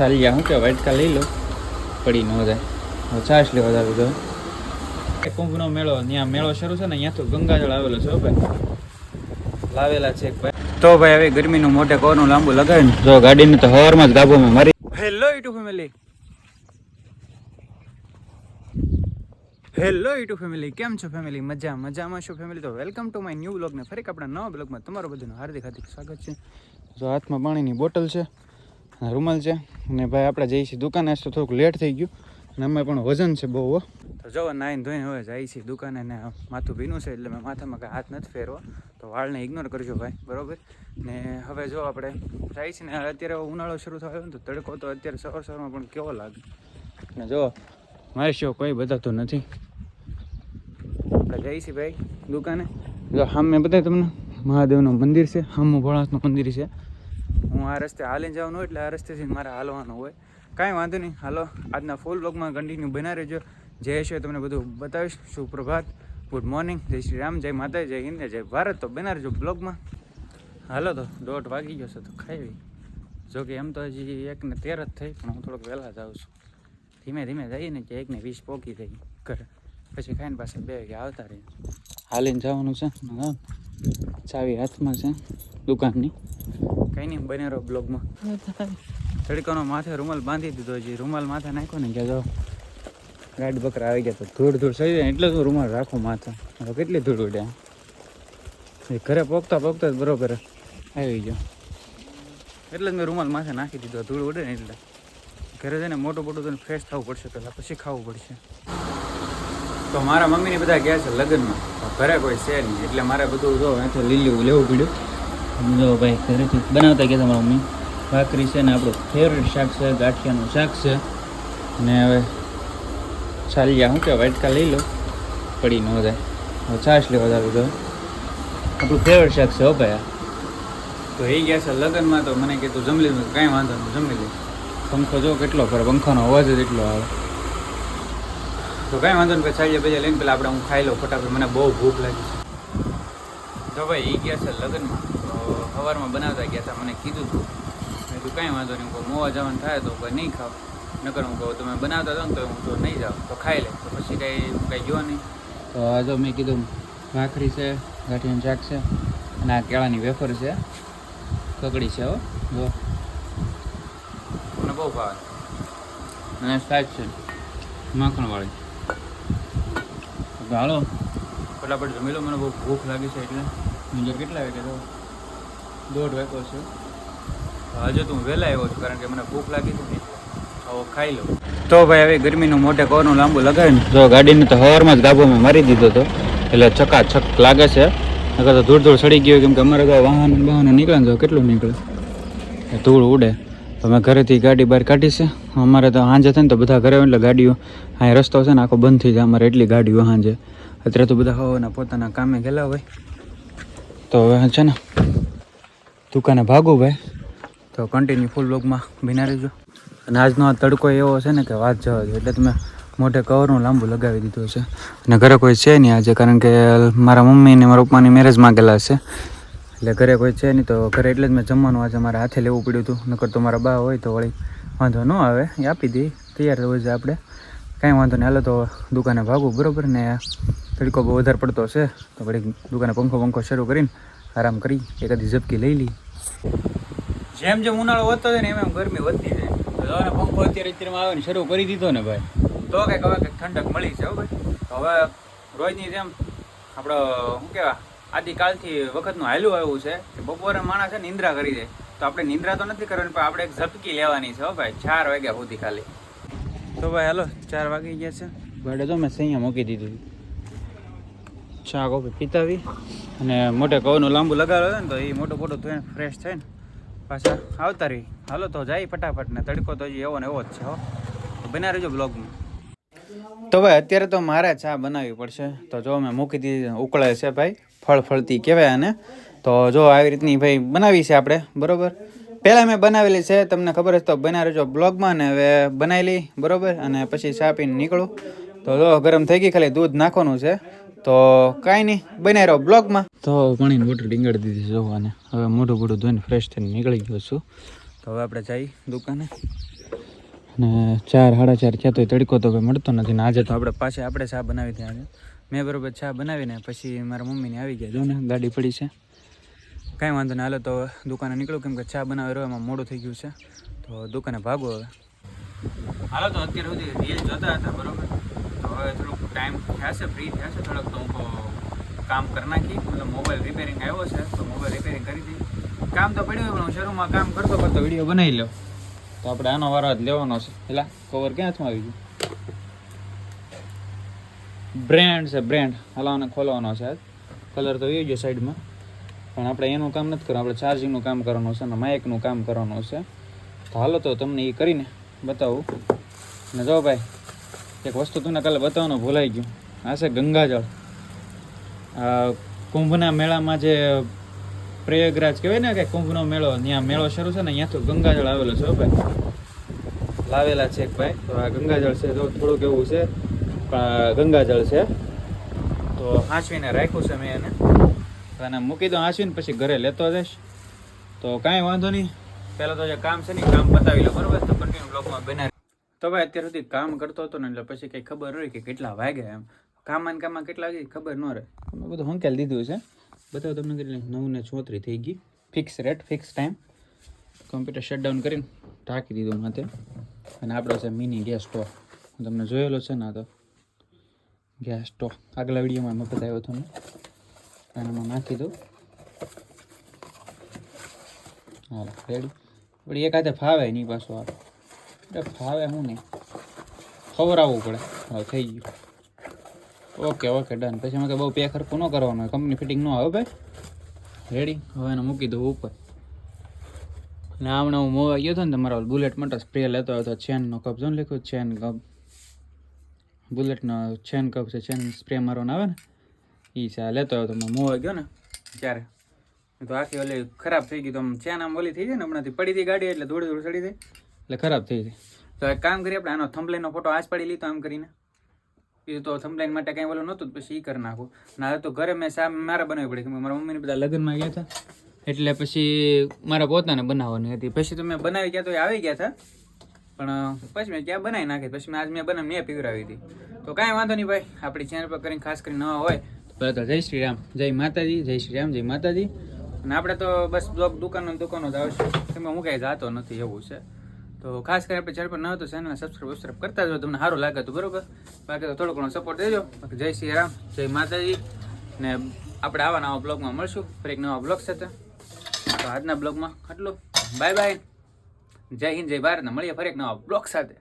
ચાલ્યા હું કે વાટકા લઈ લો. પડી ન જાય. છાશ લેવા જાવ તો કુંભનો મેળો ત્યાં મેળો શરૂ છે ને અહીંયા તો ગંગાજળ આવેલો છે ભાઈ. લાવેલા છે એક ભાઈ. તો ભાઈ હવે ગરમીનું મોટે કોનું લાંબુ લગાવીને જો ગાડીને તો હવારમાં જ ગાભોમાં મારી hello YouTube family hello YouTube family કેમ છો ફેમિલી મજા મજામાં છો ફેમિલી તો વેલકમ ટુ માય ન્યૂ બ્લોગને ફરી આપણા નવા બ્લોગમાં તમારું બધાનું હાર્દિક હાર્દિક સ્વાગત છે. જો હાથમાં પાણીની બોટલ છે. રૂમાલ છે. અને ભાઈ આપણે જઈએ છીએ દુકાને તો થોડુંક લેટ થઈ ગયું. અને અમે પણ વજન છે બહુ, હો. તો જો, નાઈને ધોઈને હવે જાય છે દુકાને ને માથું ભીનું છે એટલે મેં માથામાં કાંઈ હાથ નથી ફેરવા. તો વાળને ઇગ્નોર કરજો ભાઈ, બરોબર? ને હવે જો આપણે જાય છે ને અત્યારે ઉનાળો શરૂ થયો ને તો તડકો તો અત્યારે સવાર સવારમાં પણ કેવો લાગે? ને જો મારે શો કોઈ બતાવતું નથી. આપણે જઈએ છીએ ભાઈ, દુકાને. જો સામે બતાવે તમને મહાદેવનું મંદિર છે સામું ભોળાથનું મંદિર છે. હું આ રસ્તે હાલીને જવાનું હોય એટલે આ રસ્તેથી મારે હાલવાનું હોય. કાંઈ વાંધો નહીં. હાલો, આજના ફૂલ બ્લોગમાં કન્ટિન્યુ બના રહેજો. જય છે તમને બધું બતાવીશ. સુપ્રભાત. ગુડ મોર્નિંગ જય શ્રી રામ. જય માતા જય હિન્દ જય ભારત. તો બના રહેજો બ્લોગમાં હાલો તો દોઢ વાગી ગયો છે તો ખાઈ. જો કે એમ તો હજી એકને તેર જ થઈ, પણ હું થોડોક વહેલા જાઉં છું. ધીમે ધીમે જઈને કે એકને વીસ પોકી થઈ. ઘરે. પછી ખાઈને પાસે બે વાગે આવતા રહીએ. હાલીને જવાનું છે. ચાવી હાથમાં છે દુકાનની. કંઈ નહીં બને રહો બ્લોગમાં. તડકાનો માથે રૂમાલ બાંધી દીધો હજી રૂમાલ માથે નાખ્યો ને કે જો ગાડ બકરા આવી ગયા તો ધૂળ ધૂળ થઈ જાય. એટલે હું રૂમાલ રાખો માથે. હવે કેટલી ધૂળ ઉડ્યા એ ઘરે પોગતા પોગતા જ બરોબર આવી ગયો. એટલે જ મેં રૂમાલ માથે નાખી દીધો. ધૂળ ઉડે ને એટલે. ઘરે જઈને મોટું મોટું તને ફ્રેશ થવું પડશે પહેલાં. પછી ખાવું પડશે. તો મારા મમ્મીને બધા ગયા છે લગ્નમાં. ઘરે કોઈ છે નહીં. એટલે મારે બધું જો અહીંથી લીલું લેવું પડ્યું. જો ભાઈ ઘરેથી બનાવતા ગયા તમારા મમ્મી. ભાખરી છે ને આપણું ફેવરેટ શાક છે, ગાંઠિયાનું શાક છે. ને હવે ચાલ્યા શું કે વાટકા લઈ લો પડી ન જાય. હવે છાશ લેવા જાવ તો આપણું ફેવરેટ શાક છે હો ભાઈ. તો એ ગયા છે લગ્નમાં તો મને કીધું જમી લીધું કાંઈ વાંધો નહીં, જમી લીધું પંખો જો કેટલો ફરે પંખાનો અવાજ જ એટલો આવે. તો કાંઈ વાંધો નહીં, પછી પછી લઈને પેલા આપણે હું ખાઈ લઉં ફટાફટ. મને બહુ ભૂખ લાગી છે. તો ભાઈ એ ગયા છે લગ્નમાં. તો સવારમાં બનાવતા ગયા હતા, મને કીધું હતું મેં કીધું, કાંઈ વાંધો નહીં, હું મોવા જવાનું થાય તો કોઈ નહીં ખાવ. નકર હું કહું, તમે બનાવતા હતા ને તો હું તો નહીં જાઉં તો ખાઈ લે. તો પછી કાંઈ કાંઈ જોવા નહીં. તો આ મેં કીધું, ભાખરી છે, ગાંઠિયાનું શાક છે, અને આ કેળાની વેફર છે. કકડી છે, હો. જો. મને બહુ ભાવે. અને સાચ છે, માખણવાળી. તો હાલો ફટાફટ જમી લો, મને બહુ ભૂખ લાગી છે એટલે. મુંજર કેટલા વાગે તો? દોઢ વાગ્યો છે. હજુ તો હું વહેલા આવ્યો છું, કારણ કે મને ભૂખ લાગી હતી આવો ખાઈ લઉં. તો ભાઈ, હવે ગરમીનું મોઢે કોરનું લાંબુ લગાવીને જો ગાડીને તો હવારમાં જ ગાભોમાં મારી દીધો હતો એટલે ચકાચક લાગે છે. નકર તો ધૂળ ધૂળ સડી ગયું, કેમ કે અમારે તો વાહન વાહનો નીકળે ને તો કેટલું નીકળે? ધૂળ ઉડે. તો ઘરેથી ગાડી બહાર કાઢી છે. અમારે તો સાંજે થાય ને તો બધા ઘરે એટલે ગાડીઓ અહીં રસ્તો છે ને આખો બંધ થઈ જાય. અમારે એટલી ગાડીઓ સાંજે. અત્યારે તો બધા હોવાના પોતાના કામે ગયેલા હોય. તો હવે છે ને, દુકાને ભાગો ભાઈ. તો કન્ટિન્યુ ફૂલ બ્લોગમાં બિના રહેજો. અને આજનો આ તડકો એવો છે ને કે વાત જવા દો. એટલે તમે મોઢે કવરનું લાંબુ લગાવી દીધું છે અને ઘરે કોઈ છે નહીં આજે, કારણ કે મારા મમ્મી ને મારા પપ્પાની મેરેજમાં ગયેલા છે એટલે ઘરે કોઈ છે નહીં તો ઘરે એટલે જ મેં જમવાનું આજે મારે હાથે લેવું પડ્યું હતું. નકર તો મારા બા હોય તો વળી વાંધો ન આવે. એ આપી દઈએ તૈયાર હોય છે આપણે. કાંઈ વાંધો નહીં. હાલો તો દુકાને ભાગું બરાબર? ને તડકો બહુ વધારે પડતો છે. તો વળી દુકાને પંખો પંખો શરૂ કરીને આરામ કરી એકાદી ઝપકી લઈ લઈ. જેમ જેમ ઉનાળો વધતો જાય ને એમ એમ ગરમી વધતી જાય. તો પંખો અત્યારે અત્યારમાં આવે ને શરૂ કરી દીધો ને ભાઈ. તો કંઈક હવે કંઈક ઠંડક મળી છે હવે ભાઈ. હવે રોજની જેમ આપણો શું કહેવાય? આદિકાલથી વખતનું હાલ્યું આવ્યું છે કે બપોરે માણસ છે નિંદ્રા કરી દે. તો આપણે નિંદ્રા તો નથી કરવાની, પણ આપણે એક ઝપકી લેવાની છે હો ભાઈ, ચાર વાગ્યા સુધી ખાલી. તો ભાઈ હાલો, ચાર વાગી ગયા છે. ભાડે તો મેં સૈયા મૂકી દીધું. ચા, કોફી પીતાવી અને મોટે કવનું લાંબુ લગાવ્યો ને તો એ મોટું મોટું ધોઈને ફ્રેશ થઈને પાછા આવતા રહી. હાલો તો જાય ફટાફટ ને તડકો તો એવો ને એવો જ છે હો. બના રહેજો બ્લોગમાં તો ભાઈ અત્યારે તો મારે ચા બનાવવી પડશે. તો જો મેં મૂકી દીધી ઉકળે છે ભાઈ. ફળ ફળતી કહેવાય આને. તો જો આવી રીતની ભાઈ બનાવી છે આપણે, બરાબર? પહેલાં મેં બનાવેલી છે, તમને ખબર હશે તો બના રહેજો બ્લોગમાં ને હવે બનાવી લઈ બરાબર? અને પછી ચા પીને નીકળું. તો જો ગરમ થઈ ગઈ, ખાલી દૂધ નાખવાનું છે. તો કાંઈ નહીં, બનાવી રહ્યો બ્લોગમાં. તો પાણીની બોટલ ડીંગાડી દીધી છે જોવાને હવે મોઢું મોઢું ધોઈને ફ્રેશ થઈને નીકળી ગયો છું. તો હવે આપણે જઈ દુકાને. અને ચાર, સાડા ચાર ક્યાં તો તડકો તો કંઈ મળતો નથી ને આજે તો આપણે પાછી આપણે ચા બનાવી આજે. મેં બરાબર ચા બનાવીને પછી મારા મમ્મીને આવી ગયા. જો ને, ગાડી પડી છે. કાંઈ વાંધો નહીં, હાલો તો દુકાને નીકળું. કેમ કે ચા બનાવી રહ્યો, એમાં મોડું થઈ ગયું છે. તો દુકાને ભાગો હવે. હાલો તો અત્યારે સુધી રીલ જોતા હતા, બરાબર? તો હવે થોડુંક ટાઈમ થયા ફ્રી થયા છે, થોડોક તો હું કામ કરી નાખી. મતલબ મોબાઈલ રિપેરિંગ આવ્યો છે, તો મોબાઈલ રિપેરિંગ કરી દીધી કામ તો પડ્યું પણ હું શરૂમાં કામ કરતો કરતો વીડિયો બનાવી લો તો આપણે આનો વારો જ લેવાનો છે. પેલા કવર ક્યાં હાથમાં આવી ગયું? બ્રેન્ડ છે બ્રેન્ડ હલાવને ખોલવાનો છે. કલર તો એ ગયો સાઈડમાં પણ આપણે એનું કામ નથી કરવાનું. આપણે ચાર્જિંગનું કામ કરવાનું છે અને માઇકનું કામ કરવાનું છે. તો હાલો તો તમને એ કરીને બતાવું. ને જો ભાઈ, એક વસ્તુ તમને કાલે બતાવવાનું ભૂલાઈ ગયું. આ છે ગંગાજળ. કુંભના મેળામાં જે પ્રયાગરાજ કહેવાય ને કે કુંભનો મેળો, ત્યાં મેળો શરૂ છે ને અહીંયાથી ગંગાજળ આવેલો છે ભાઈ. લાવેલા છે એક ભાઈ. તો આ ગંગાજળ છે તો થોડુંક એવું છે. ગંગાજળ છે. તો હાંચવીને રાખ્યું છે મેં એને. એને મૂકી દો હાંચવીને પછી ઘરે લેતો જઈશ. તો કાંઈ વાંધો નહીં. પહેલાં તો જે કામ છે ને કામ પતાવી લો, બરાબર? તો કન્ટિન્યુ બ્લોગમાં બનાવી તો ભાઈ, અત્યાર સુધી કામ કરતો હતો ને, એટલે પછી કંઈ ખબર હોય કે કેટલા વાગ્યા એમ. કામમાં ને કામમાં કેટલા વાગે ખબર ન રહે. અમે બધું હંકેલ દીધું છે. બતાવો તમને કેટલી નવ ને છોતરી થઈ ગઈ. Fix rate fix time computer shutdown કરીને ઢાંકી દીધું માથે. અને આપણો છે મિની ગેસ સ્ટોવ તમને જોયેલો છે ને આ તો. ગેસ સ્ટોવ આગલા વિડીયોમાં મેં બતાવ્યો હતો ને એનામાં નાખી દઉં. હાલો રેડી પણ એક હાથે ફાવે નહીં પાછું આ. એટલે ફાવે હું નહીં. ખવરાવવું પડે. હવે થઈ ગયું. ઓકે ઓકે ડન પછી અમે બહુ પે ખર્ચો ન કરવાનો કંપની ફિટિંગ ન આવે ભાઈ. રેડી હવે એને મૂકી દઉં ઉપર. ને હમણાં હું મોવા ગયો હતો ને, તમારો બુલેટ માટે સ્પ્રે લેતો હતો ચેનનો કપ. જો ને લખ્યું ચેન કપ. બુલેટનો ચેન કપ છે ચેન સ્પ્રે મારવાનો આવે ને એ છે આ લેતો હતો મેં મોવા ગયો ને ત્યારે. તો આખી ઓલી ખરાબ થઈ ગઈ તો આમ ચેન આમ ઓલી થઈ જાય ને હમણાંથી પડી હતી ગાડી એટલે થોડી થોડી ચડી જાય. એટલે ખરાબ થઈ ગઈ. તો એક કામ કરીએ આપણે આનો થંભલાઈનનો ફોટો આજ પાડી લીધો આમ કરીને. એ તો થંભલાઈન માટે કાંઈ ઓલું નહોતું પછી એ કરી નાખું. ના તો ઘરે મેં સા મારે બનાવવી પડી કેમ કે મારા મમ્મીને બધા લગ્નમાં ગયા હતા. એટલે પછી મારા પોતાને બનાવવાની હતી. પછી તો મેં બનાવી ગયા તો એ આવી ગયા હતા. પણ, પછી મેં ક્યાં બનાવી નાખી? પછી મેં આજ મેં બનાવી મેં પીવરાવી હતી. તો કાંઈ વાંધો નહીં ભાઈ, આપણી ચેનલ પર કરીને ખાસ કરીને નવા હોય, તો તો જય શ્રી રામ, જય માતાજી, જય શ્રી રામ, જય માતાજી. અને આપણે તો બસ બ્લોગ દુકાનો દુકાનો જ આવશે. એમાં હું કાંઈ જાતો નથી, એવું છે. તો ખાસ કરી આપણે ચેનલ પર ન હોય તો ચેનલને સબસ્ક્રાઈબ સબસ્ક્રાઈબ કરતા જો તમને સારું લાગે તો બરોબર. બાકી તો થોડો ઘણો સપોર્ટ દેજો. બાકી જય શ્રી રામ, જય માતાજી. ને આપણે આવા નવા બ્લોગમાં મળશું. ફરી એક નવા બ્લોગ સાથે. તો આજના બ્લોગમાં આટલું. Bye bye. જય હિન્દ જય ભારત. મળીએ ફરી એક નવા બ્લોગ સાથે.